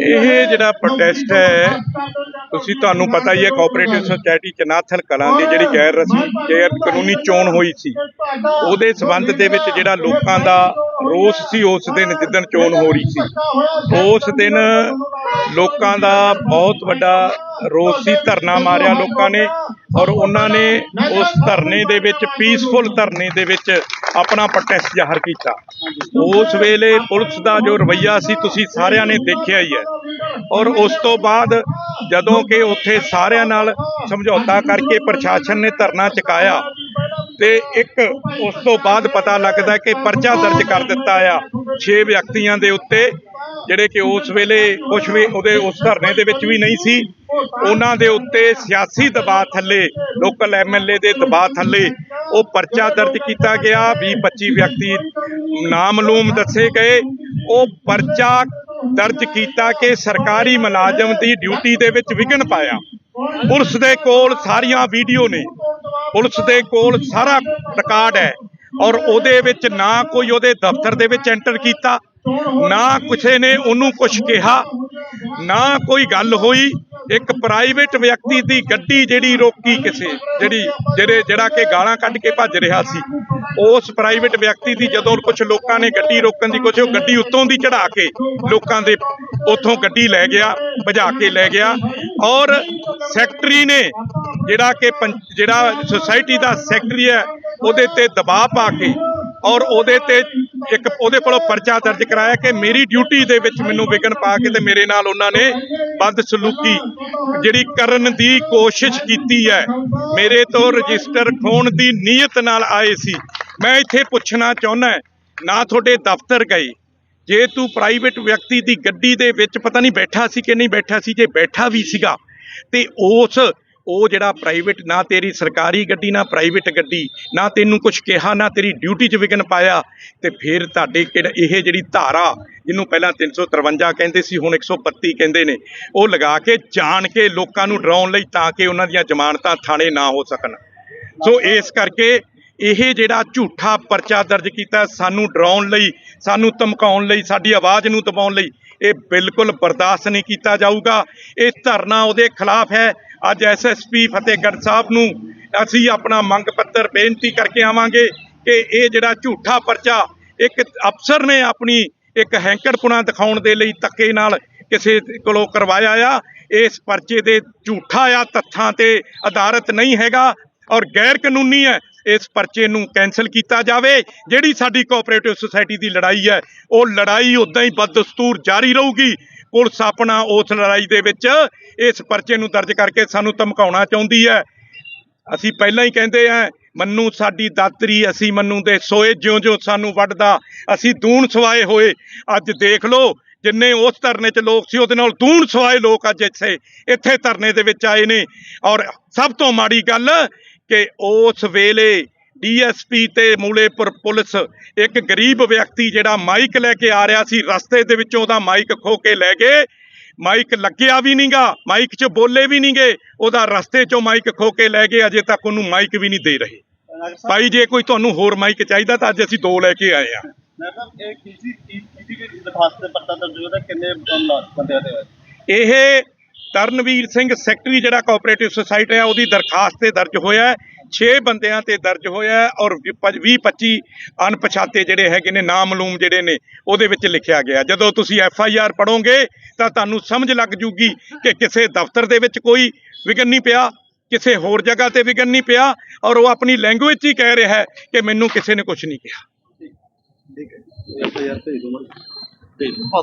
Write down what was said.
ਇਹ ਜਿਹੜਾ ਪ੍ਰੋਟੈਸਟ ਹੈ ਤੁਸੀਂ ਤੁਹਾਨੂੰ ਪਤਾ ਹੀ ਹੈ ਕੋਆਪਰੇਟਿਵ ਸੁਸਾਇਟੀ ਚਨਾਥਲ ਕਲਾਂ ਦੀ ਜਿਹੜੀ ਗੈਰ ਰਸਮੀ ਗੈਰ ਕਾਨੂੰਨੀ ਚੋਣ ਹੋਈ ਸੀ। ਉਹਦੇ ਸਬੰਧ ਦੇ ਵਿੱਚ ਜਿਹੜਾ ਲੋਕਾਂ ਦਾ ਰੋਸ ਸੀ ਉਸ ਦਿਨ ਜਿੱਦਣ ਚੋਣ ਹੋ ਰਹੀ ਸੀ। ਉਸ ਦਿਨ ਲੋਕਾਂ ਦਾ ਬਹੁਤ ਵੱਡਾ ਰੋਸ ਸੀ ਧਰਨਾ ਮਾਰਿਆ ਲੋਕਾਂ ਨੇ। ਔਰ ਉਹਨਾਂ ਨੇ ਉਸ ਧਰਨੇ ਦੇ ਵਿੱਚ ਪੀਸਫੁਲ ਧਰਨੇ ਦੇ ਵਿੱਚ ਆਪਣਾ ਪ੍ਰੋਟੈਸਟ ਜ਼ਾਹਰ ਕੀਤਾ। ਉਸ ਵੇਲੇ ਪੁਲਿਸ ਦਾ ਜੋ ਰਵੱਈਆ ਸੀ, ਤੁਸੀਂ ਸਾਰਿਆਂ ਨੇ ਦੇਖਿਆ ਹੀ ਹੈ। ਔਰ ਉਸ ਤੋਂ ਬਾਅਦ ਜਦੋਂ ਕਿ ਉੱਥੇ ਸਾਰਿਆਂ ਨਾਲ ਸਮਝੌਤਾ ਕਰਕੇ ਪ੍ਰਸ਼ਾਸਨ ਨੇ ਧਰਨਾ ਚੁਕਾਇਆ, ਤੇ ਇੱਕ ਉਸ ਤੋਂ ਬਾਅਦ ਪਤਾ ਲੱਗਦਾ ਕਿ ਪਰਚਾ ਦਰਜ ਕਰ ਦਿੱਤਾ ਆ। 6 ਵਿਅਕਤੀਆਂ ਦੇ ਉੱਤੇ ਜਿਹੜੇ ਕਿ ਉਸ ਵੇਲੇ ਕੁਝ ਵੀ ਉਹਦੇ ਉਸ ਧਰਨੇ ਦੇ ਵਿੱਚ ਵੀ ਨਹੀਂ ਸੀ, ਉਹਨਾਂ ਦੇ ਉੱਤੇ ਸਿਆਸੀ ਦਬਾਅ ਥੱਲੇ, ਲੋਕਲ ਐਮਐਲਏ ਦੇ ਦਬਾਅ ਥੱਲੇ ਉਹ ਪਰਚਾ ਦਰਜ ਕੀਤਾ ਗਿਆ। 20 25 ਵਿਅਕਤੀ ਨਾਮਲੂਮ ਦੱਸੇ ਗਏ। ਉਹ ਪਰਚਾ ਦਰਜ ਕੀਤਾ ਕਿ ਸਰਕਾਰੀ ਮੁਲਾਜ਼ਮ ਦੀ ਡਿਊਟੀ ਦੇ ਵਿੱਚ ਵਿਘਨ ਪਾਇਆ। ਪੁਲਿਸ ਦੇ ਕੋਲ ਸਾਰੀਆਂ ਵੀਡੀਓ ਨੇ। ਪੁਲਿਸ ਦੇ ਕੋਲ ਸਾਰਾ ਰਿਕਾਰਡ ਹੈ। ਔਰ ਉਹਦੇ ਵਿੱਚ ਨਾ ਕੋਈ ਉਹਦੇ ਦਫ਼ਤਰ ਦੇ ਵਿੱਚ ਐਂਟਰ ਕੀਤਾ। ਨਾ ਕਿਸੇ ਨੇ ਉਹਨੂੰ ਕੁਝ ਕਿਹਾ, ਨਾ ਕੋਈ ਗੱਲ ਹੋਈ। ਇੱਕ ਪ੍ਰਾਈਵੇਟ ਵਿਅਕਤੀ ਦੀ ਗੱਡੀ ਜਿਹੜੀ ਰੋਕੀ ਕਿਸੇ, ਜਿਹੜੀ, ਜਿਹੜੇ, ਜਿਹੜਾ ਕਿ ਗਾਲਾਂ ਕੱਢ ਕੇ ਭੱਜ ਰਿਹਾ ਸੀ। ਉਸ ਪ੍ਰਾਈਵੇਟ ਵਿਅਕਤੀ ਦੀ ਜਦੋਂ ਕੁਝ ਲੋਕਾਂ ਨੇ ਗੱਡੀ ਰੋਕਣ ਦੀ ਕੋਸ਼ਿਸ਼, ਉਹ ਗੱਡੀ ਉੱਤੋਂ ਦੀ ਚੜਾ ਕੇ ਲੋਕਾਂ ਦੇ ਉੱਥੋਂ ਗੱਡੀ ਲੈ ਗਿਆ, ਭਜਾ ਕੇ ਲੈ ਗਿਆ। ਔਰ ਸੈਕਟਰੀ ਨੇ ਜਿਹੜਾ ਕਿ ਪੰ- ਜਿਹੜਾ ਸੁਸਾਇਟੀ ਦਾ ਸੈਕਟਰੀ ਹੈ, ਉਹਦੇ ਤੇ ਦਬਾਅ ਪਾ ਕੇ ਔਰ ਉਹਦੇ ਤੇ ਇੱਕ ਉਹਦੇ ਕੋਲੋਂ ਪਰਚਾ ਦਰਜ ਕਰਾਇਆ ਕਿ ਮੇਰੀ ਡਿਊਟੀ ਦੇ ਵਿੱਚ ਮੈਨੂੰ ਵਿਘਨ ਪਾ ਕੇ ਤੇ ਮੇਰੇ ਨਾਲ ਉਹਨਾਂ ਨੇ ਬਦਸਲੂਕੀ ਜਿਹੜੀ ਕਰਨ ਦੀ ਕੋਸ਼ਿਸ਼ ਕੀਤੀ ਹੈ। ਮੇਰੇ ਤੋਂ ਰਜਿਸਟਰ ਖੋਣ ਦੀ ਨੀਅਤ ਨਾਲ ਆਏ ਸੀ। ਮੈਂ ਇੱਥੇ ਪੁੱਛਣਾ ਚਾਹੁੰਦਾ ਨਾ ਤੁਹਾਡੇ ਦਫ਼ਤਰ ਗਏ। ਜੇ ਤੂੰ ਪ੍ਰਾਈਵੇਟ ਵਿਅਕਤੀ ਦੀ ਗੱਡੀ ਦੇ ਵਿੱਚ ਪਤਾ ਨਹੀਂ ਬੈਠਾ ਸੀ ਕਿ ਨਹੀਂ ਬੈਠਾ ਸੀ, ਜੇ ਬੈਠਾ ਵੀ ਸੀਗਾ, ਤੇ ਉਸ ਉਹ ਜਿਹੜਾ ਪ੍ਰਾਈਵੇਟ ਨਾ ਤੇਰੀ ਸਰਕਾਰੀ ਗੱਡੀ, ਨਾ ਪ੍ਰਾਈਵੇਟ ਗੱਡੀ, ਨਾ ਤੈਨੂੰ ਕੁਝ ਕਿਹਾ, ਨਾ ਤੇਰੀ ਡਿਊਟੀ 'ਚ ਵਿਘਨ ਪਾਇਆ, ਤੇ ਫਿਰ ਤੁਹਾਡੇ ਕਿਹੜਾ ਇਹ ਜਿਹੜੀ ਧਾਰਾ ਜਿਹਨੂੰ ਪਹਿਲਾਂ 353 ਕਹਿੰਦੇ ਸੀ, ਹੁਣ 132 ਕਹਿੰਦੇ ਨੇ, ਉਹ ਲਗਾ ਕੇ ਜਾਣ ਕੇ ਲੋਕਾਂ ਨੂੰ ਡਰਾਉਣ ਲਈ ਤਾਂ ਕਿ ਉਹਨਾਂ ਦੀਆਂ ਜ਼ਮਾਨਤਾਂ ਥਾਣੇ ਨਾ ਹੋ ਸਕਣ। ਸੋ ਇਸ ਕਰਕੇ ਇਹ ਜਿਹੜਾ ਝੂਠਾ ਪਰਚਾ ਦਰਜ ਕੀਤਾ, ਸਾਨੂੰ ਡਰਾਉਣ ਲਈ, ਸਾਨੂੰ ਧਮਕਾਉਣ ਲਈ, ਸਾਡੀ ਆਵਾਜ਼ ਨੂੰ ਦਬਾਉਣ ਲਈ, ਇਹ ਬਿਲਕੁਲ ਬਰਦਾਸ਼ਤ ਨਹੀਂ ਕੀਤਾ ਜਾਊਗਾ। ਇਹ ਧਰਨਾ ਉਹਦੇ ਖਿਲਾਫ ਹੈ। ਅੱਜ ਐਸਐਸਪੀ ਫਤਿਹਗੜ੍ਹ ਸਾਹਿਬ ਨੂੰ ਅਸੀਂ ਆਪਣਾ ਮੰਗ ਪੱਤਰ ਬੇਨਤੀ ਕਰਕੇ ਆਵਾਂਗੇ ਕਿ ਇਹ ਜਿਹੜਾ ਝੂਠਾ ਪਰਚਾ ਇੱਕ ਅਫਸਰ ਨੇ ਆਪਣੀ ਇੱਕ ਹੈਂਕੜਪੁਣਾ ਦਿਖਾਉਣ ਦੇ ਲਈ ਧੱਕੇ ਨਾਲ ਕਿਸੇ ਕੋਲੋਂ ਕਰਵਾਇਆ ਆ, ਇਸ ਪਰਚੇ ਦੇ ਝੂਠਾ ਆ, ਤੱਥਾਂ ਤੇ ਆਧਾਰਿਤ ਨਹੀਂ ਹੈਗਾ ਔਰ ਗੈਰ ਕਾਨੂੰਨੀ ਹੈ, ਇਸ ਪਰਚੇ ਨੂੰ ਕੈਨਸਲ ਕੀਤਾ ਜਾਵੇ। ਜਿਹੜੀ ਸਾਡੀ ਕੋਆਪਰੇਟਿਵ ਸੁਸਾਇਟੀ ਦੀ ਲੜਾਈ ਹੈ, ਉਹ ਲੜਾਈ ਉਦਾਂ ਹੀ ਬਦਸਤੂਰ ਜਾਰੀ ਰਹੂਗੀ। ਪੁਲਿਸ ਆਪਣਾ ਉਸ ਲੜਾਈ ਦੇ ਵਿੱਚ ਇਸ ਪਰਚੇ ਨੂੰ ਦਰਜ ਕਰਕੇ ਸਾਨੂੰ ਧਮਕਾਉਣਾ ਚਾਹੁੰਦੀ ਹੈ। ਅਸੀਂ ਪਹਿਲਾਂ ਹੀ ਕਹਿੰਦੇ ਆ ਮੰਨੂ ਸਾਡੀ ਦਾਤਰੀ, ਅਸੀਂ ਮੰਨੂ ਦੇ ਸੋਏ ਜਿਉਂ-ਜਿਉਂ ਸਾਨੂੰ ਵੱਢਦਾ, ਅਸੀਂ ਦੂਣ ਸਵਾਏ ਹੋਏ। ਅੱਜ ਦੇਖ ਲਓ, ਜਿੰਨੇ ਉਸ ਧਰਨੇ 'ਚ ਲੋਕ ਸੀ, ਉਹਦੇ ਨਾਲ ਦੂਣ ਸਵਾਏ ਲੋਕ ਅੱਜ ਇੱਥੇ ਇੱਥੇ ਧਰਨੇ ਦੇ ਵਿੱਚ ਆਏ ਨੇ। ਔਰ ਸਭ ਤੋਂ ਮਾੜੀ ਗੱਲ ਕਿ ਉਸ ਵੇਲੇ ਡੀਐਸਪੀ ਤੇ ਮੂਲੇਪੁਰ ਪੁਲਿਸ ਇੱਕ ਗਰੀਬ ਵਿਅਕਤੀ ਜਿਹੜਾ ਮਾਈਕ ਲੈ ਕੇ ਆ ਰਿਹਾ ਸੀ ਰਸਤੇ ਦੇ ਵਿੱਚੋਂ ਉਹਦਾ ਮਾਈਕ ਖੋ ਕੇ ਲੈ ਗਏ। ਮਾਈਕ ਲੱਗਿਆ ਵੀ ਨਹੀਂਗਾ ਮਾਈਕ 'ਚ ਬੋਲੇ ਵੀ ਨਹੀਂਗੇ ਉਹਦਾ ਰਸਤੇ 'ਚੋਂ ਮਾਈਕ ਖੋ ਕੇ ਲੈ ਗਏ ਅਜੇ ਤੱਕ ਉਹਨੂੰ ਮਾਈਕ ਵੀ ਨਹੀਂ ਦੇ ਰਹੇ। ਭਾਈ ਜੇ ਕੋਈ ਤੁਹਾਨੂੰ ਹੋਰ ਮਾਈਕ ਚਾਹੀਦਾ ਤਾਂ ਅੱਜ ਅਸੀਂ ਦੋ ਲੈ ਕੇ ਆਏ ਆ ਇਹ ਤਰਨਵੀਰ ਸਿੰਘ ਸੈਕਟਰੀ ਜਿਹੜਾ ਕੋਆਪਰੇਟਿਵ ਸੁਸਾਇਟੀ ਹੈ ਉਹਦੀ ਦਰਖਾਸਤ ਤੇ ਦਰਜ ਹੋਇਆ ਹੈ। 6 ਬੰਦਿਆਂ ਤੇ ਦਰਜ ਹੋਇਆ ਔਰ 20 25 ਅਣਪਛਾਤੇ ਜਿਹੜੇ ਹੈਗੇ ਨੇ, ਨਾਮਲੂਮ ਜਿਹੜੇ ਨੇ, ਉਹਦੇ ਵਿੱਚ ਲਿਖਿਆ ਗਿਆ ਜਦੋਂ ਤੁਸੀਂ ਐਫ ਆਈ ਆਰ ਪੜੋਗੇ ਤਾਂ ਤੁਹਾਨੂੰ ਸਮਝ ਲੱਗ ਜੂਗੀ ਕਿ ਕਿਸੇ ਦਫ਼ਤਰ ਦੇ ਵਿੱਚ ਕੋਈ ਵਿਘਨ ਨਹੀਂ ਪਿਆ, ਕਿਸੇ ਹੋਰ ਜਗ੍ਹਾ ਤੇ ਵਿਘਨ ਨਹੀਂ ਪਿਆ ਔਰ ਉਹ ਆਪਣੀ ਲੈਂਗੁਏਜ 'ਚ ਹੀ ਕਹਿ ਰਿਹਾ ਹੈ ਕਿ ਮੈਨੂੰ ਕਿਸੇ ਨੇ ਕੁਝ ਨਹੀਂ ਕਿਹਾ। ਠੀਕ ਹੈ। 1000 ਭੇਜ ਦੋ ਭੇਜ ਦਿਓ।